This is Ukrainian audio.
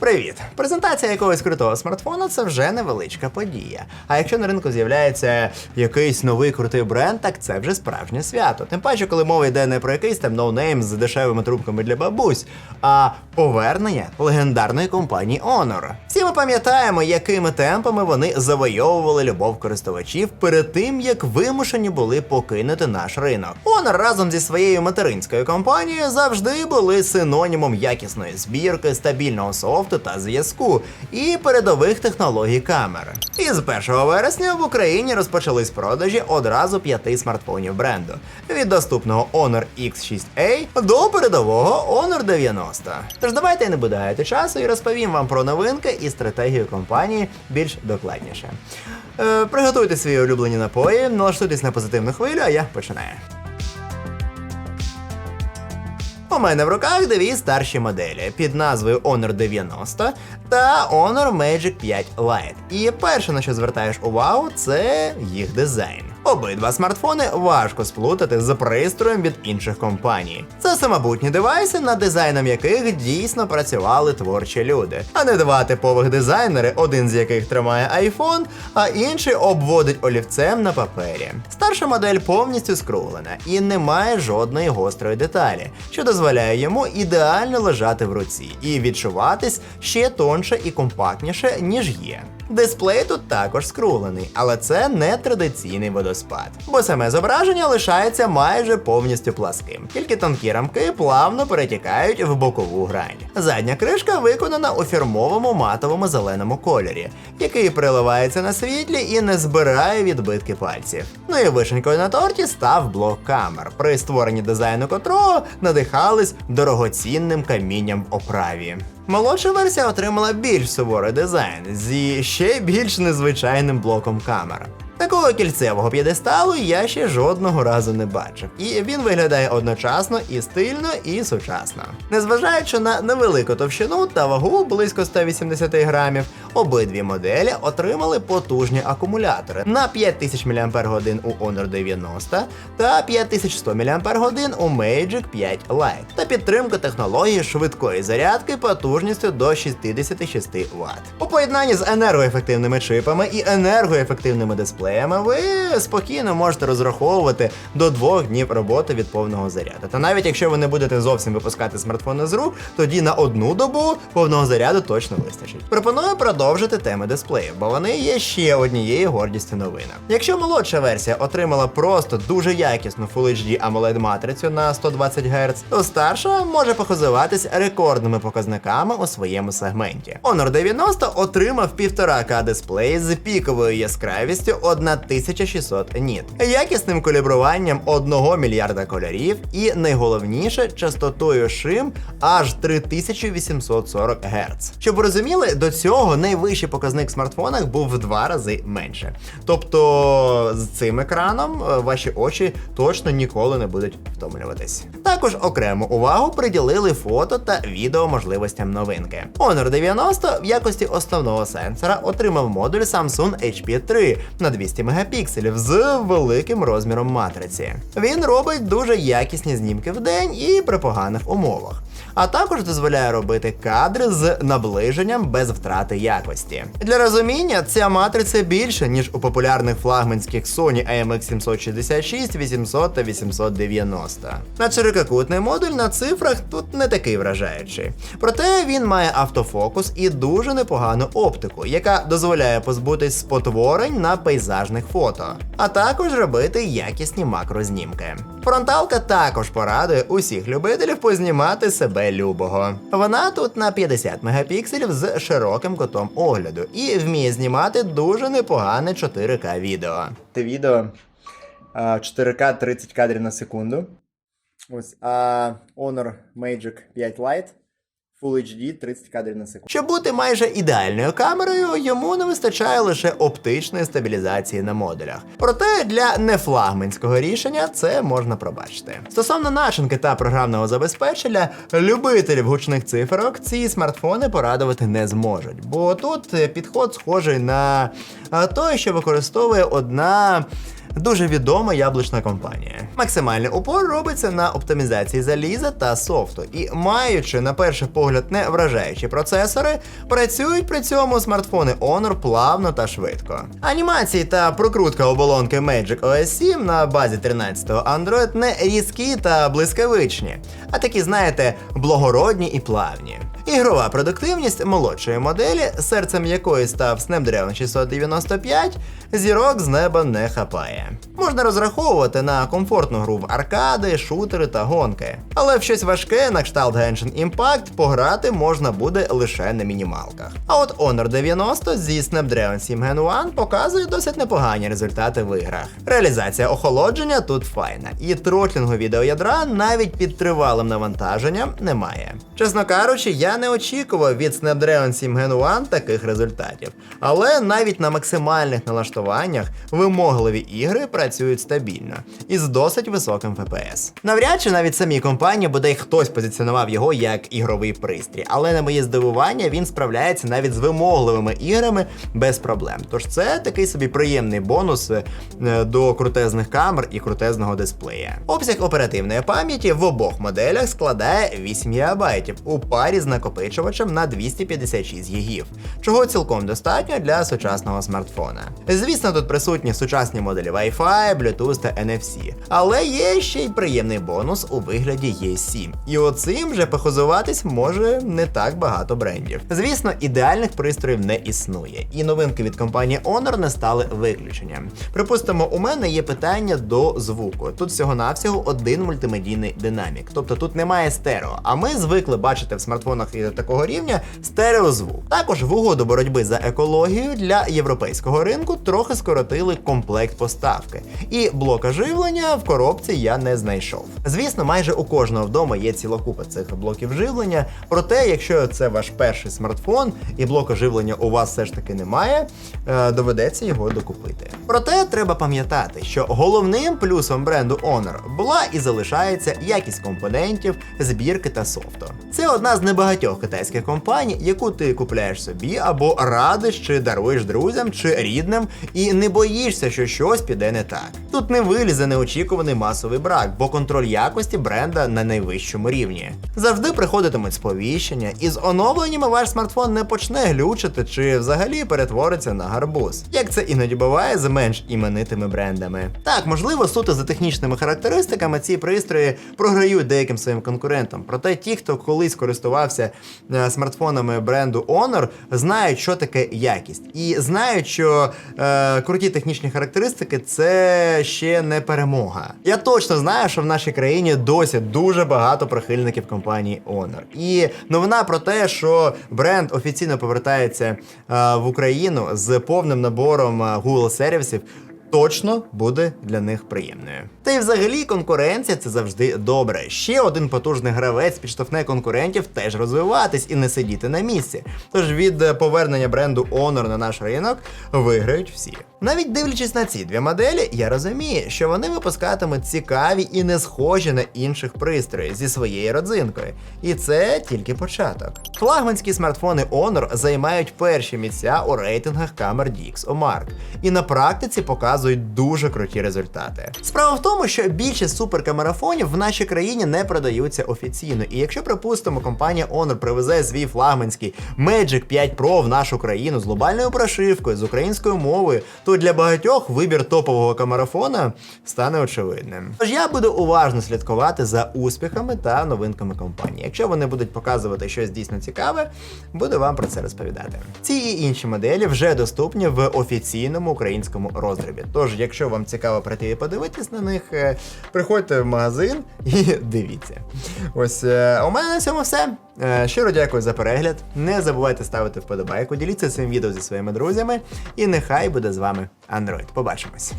Привіт! Презентація якогось крутого смартфона це вже невеличка подія. А якщо на ринку з'являється якийсь новий крутий бренд, так це вже справжнє свято. Тим паче, коли мова йде не про якийсь там ноунейм з дешевими трубками для бабусь, а повернення легендарної компанії Honor. Ми пам'ятаємо, якими темпами вони завойовували любов користувачів перед тим, як вимушені були покинути наш ринок. Honor разом зі своєю материнською компанією завжди були синонімом якісної збірки, стабільного софту та зв'язку і передових технологій камери. І з 1 вересня в Україні розпочались продажі одразу п'яти смартфонів бренду: від доступного Honor X6A до передового Honor 90. Тож давайте не буду часу і розповім вам про новинки і стратегію компанії більш докладніше. Е, приготуйте свої улюблені напої, налаштуйтесь на позитивну хвилю, а я починаю. У мене в руках дві старші моделі під назвою Honor 90 та Honor Magic 5 Lite. І перше, на що звертаєш увагу, це їх дизайн. Обидва смартфони важко сплутати з пристроєм від інших компаній. Це самобутні девайси, над дизайном яких дійсно працювали творчі люди, а не два типових дизайнери, один з яких тримає iPhone, а інший обводить олівцем на папері. Старша модель повністю скруглена і не має жодної гострої деталі, що дозволяє йому ідеально лежати в руці і відчуватись ще тонше і компактніше, ніж є. Дисплей тут також скруглений, але це не традиційний водоспад, бо саме зображення лишається майже повністю пласким. Тільки тонкі рамки плавно перетікають в бокову грань. Задня кришка виконана у фірмовому матовому зеленому кольорі, який приливається на світлі і не збирає відбитки пальців. Ну і вишенькою на торті став блок камер, при створенні дизайну котрого надихались дорогоцінним камінням в оправі. Молодша версія отримала більш суворий дизайн зі ще більш незвичайним блоком камер. Такого кільцевого п'єдесталу я ще жодного разу не бачив, і він виглядає одночасно і стильно, і сучасно. Незважаючи на невелику товщину та вагу близько 180 грамів, обидві моделі отримали потужні акумулятори на 5000 мАч у Honor 90 та 5100 мАч у Magic 5 Lite та підтримку технології швидкої зарядки потужністю до 66 Вт. У поєднанні з енергоефективними чипами і енергоефективними дисплеями ви спокійно можете розраховувати до двох днів роботи від повного заряду. Та навіть якщо ви не будете зовсім випускати смартфони з рук, тоді на одну добу повного заряду точно вистачить. Пропоную продовжити теми дисплеїв, бо вони є ще однією гордістю новинок. Якщо молодша версія отримала просто дуже якісну Full HD AMOLED матрицю на 120 Гц, то старша може похизуватись рекордними показниками у своєму сегменті. Honor 90 отримав 1,5К дисплей з піковою яскравістю 1600 ніт, якісним калібруванням 1 мільярда кольорів і найголовніше частотою шим аж 3840 Гц. Щоб розуміли, до цього найвищий показник в смартфонах був в два рази менше. Тобто з цим екраном е, ваші очі точно ніколи не будуть втомлюватись. Також окрему увагу приділили фото та відео можливостям новинки. Honor 90 в якості основного сенсора отримав модуль Samsung HP3 на 200 мегапікселів з великим розміром матриці. Він робить дуже якісні знімки в день і при поганих умовах. А також дозволяє робити кадри з наближенням без втрати якості. Для розуміння, ця матриця більше, ніж у популярних флагманських Sony AMX 766, 800 та 890. На ширококутний модуль на цифрах тут не такий вражаючий. Проте він має автофокус і дуже непогану оптику, яка дозволяє позбутись спотворень на пейзажних фото, а також робити якісні макрознімки. Фронталка також порадує усіх любителів познімати себе любого. Вона тут на 50 мегапікселів з широким кутом огляду і вміє знімати дуже непогане 4К відео. Те відео 4К 30 кадрів на секунду. Ось, а Honor Magic 5 Lite Full HD 30 кадрів на секунду. Щоб бути майже ідеальною камерою, йому не вистачає лише оптичної стабілізації на модулях. Проте для нефлагманського рішення це можна пробачити. Стосовно начинки та програмного забезпечення, любителів гучних циферок ці смартфони порадувати не зможуть, бо тут підход схожий на той, що використовує одна дуже відома яблучна компанія. Максимальний упор робиться на оптимізації заліза та софту, і маючи на перший погляд не вражаючі процесори, працюють при цьому смартфони Honor плавно та швидко. Анімації та прокрутка оболонки Magic OS 7 на базі 13-го Android не різкі та блискавичні, а такі, знаєте, благородні і плавні. Ігрова продуктивність молодшої моделі, серцем якої став Snapdragon 695, зірок з неба не хапає. Можна розраховувати на комфортну гру в аркади, шутери та гонки. Але в щось важке на кшталт Genshin Impact пограти можна буде лише на мінімалках. А от Honor 90 зі Snapdragon 7 Gen 1 показує досить непогані результати в іграх. Реалізація охолодження тут файна, і тротлінгу відеоядра навіть під тривалим навантаженням немає. Чесно кажучи, я не очікував від Snapdragon 7 Gen 1 таких результатів. Але навіть на максимальних налаштуваннях вимогливі ігри працюють стабільно і з досить високим FPS. Навряд чи навіть самі компанії, бодай хтось позиціонував його як ігровий пристрій, але на моє здивування він справляється навіть з вимогливими іграми без проблем. Тож це такий собі приємний бонус е, до крутезних камер і крутезного дисплея. Обсяг оперативної пам'яті в обох моделях складає 8 ГБ у парі з накопичувачем на 256 ГБ, чого цілком достатньо для сучасного смартфона. Звісно, тут присутні сучасні моделі Wi-Fi, Bluetooth та NFC, але є ще й приємний бонус у вигляді E7. І оцим вже похозуватись може не так багато брендів. Звісно, ідеальних пристроїв не існує, і новинки від компанії Honor не стали виключенням. Припустимо, у мене є питання до звуку. Тут всього-навсього один мультимедійний динамік, тобто тут немає стерео. А ми звикли бачити в смартфонах і до такого рівня стереозвук. Також в угоду боротьби за екологію для європейського ринку трохи скоротили комплект поставки, і блока живлення в коробці я не знайшов. Звісно, майже у кожного вдома є ціла купа цих блоків живлення. Проте, якщо це ваш перший смартфон і блока живлення у вас все ж таки немає, е, доведеться його докупити. Проте треба пам'ятати, що головним плюсом бренду Honor була і залишається якість компонентів, збірки та софту. Це одна з небагатьох китайських компаній, яку ти купляєш собі або радиш чи даруєш друзям чи рідним, і не боїшся, що щось піде не так. Тут не вилізе неочікуваний масовий брак, бо контроль якості бренда на найвищому рівні. Завжди приходитимуть сповіщення, і з оновленнями ваш смартфон не почне глючити чи взагалі перетвориться на гарбуз, як це іноді буває з менш іменитими брендами. Так, можливо, суто за технічними характеристиками ці пристрої програють деяким своїм конкурентам. Проте ті, хто колись користувався е, смартфонами бренду Honor, знають, що таке якість, і знають, що е, круті технічні характеристики це ще не перемога. Я точно знаю, що в нашій країні досі дуже багато прихильників компанії Honor. І новина про те, що бренд офіційно повертається е, в Україну з повним набором е, Google сервісів. Точно буде для них приємною. Та й взагалі конкуренція це завжди добре. Ще один потужний гравець підштовхне конкурентів теж розвиватись і не сидіти на місці. Тож від е, повернення бренду Honor на наш ринок виграють всі. Навіть дивлячись на ці дві моделі, я розумію, що вони випускатимуть цікаві і не схожі на інших пристроїв зі своєю родзинкою. І це тільки початок. Флагманські смартфони Honor займають перші місця у рейтингах камер DxOMark і на практиці показують дуже круті результати. Справа в тому, що більшість суперкамерафонів в нашій країні не продаються офіційно. І якщо, припустимо, компанія Honor привезе свій флагманський Magic 5 Pro в нашу країну з глобальною прошивкою, з українською мовою, то для багатьох вибір топового камерафона стане очевидним. Тож я буду уважно слідкувати за успіхами та новинками компанії. Якщо вони будуть показувати щось дійсно цікаве, буду вам про це розповідати. Ці і інші моделі вже доступні в офіційному українському роздрібі. Тож, якщо вам цікаво прийти і подивитись на них, е, приходьте в магазин і дивіться. Ось е, у мене на цьому все. Е, Щиро дякую за перегляд. Не забувайте ставити вподобайку, діліться цим відео зі своїми друзями, і нехай буде з вами Android. Побачимось.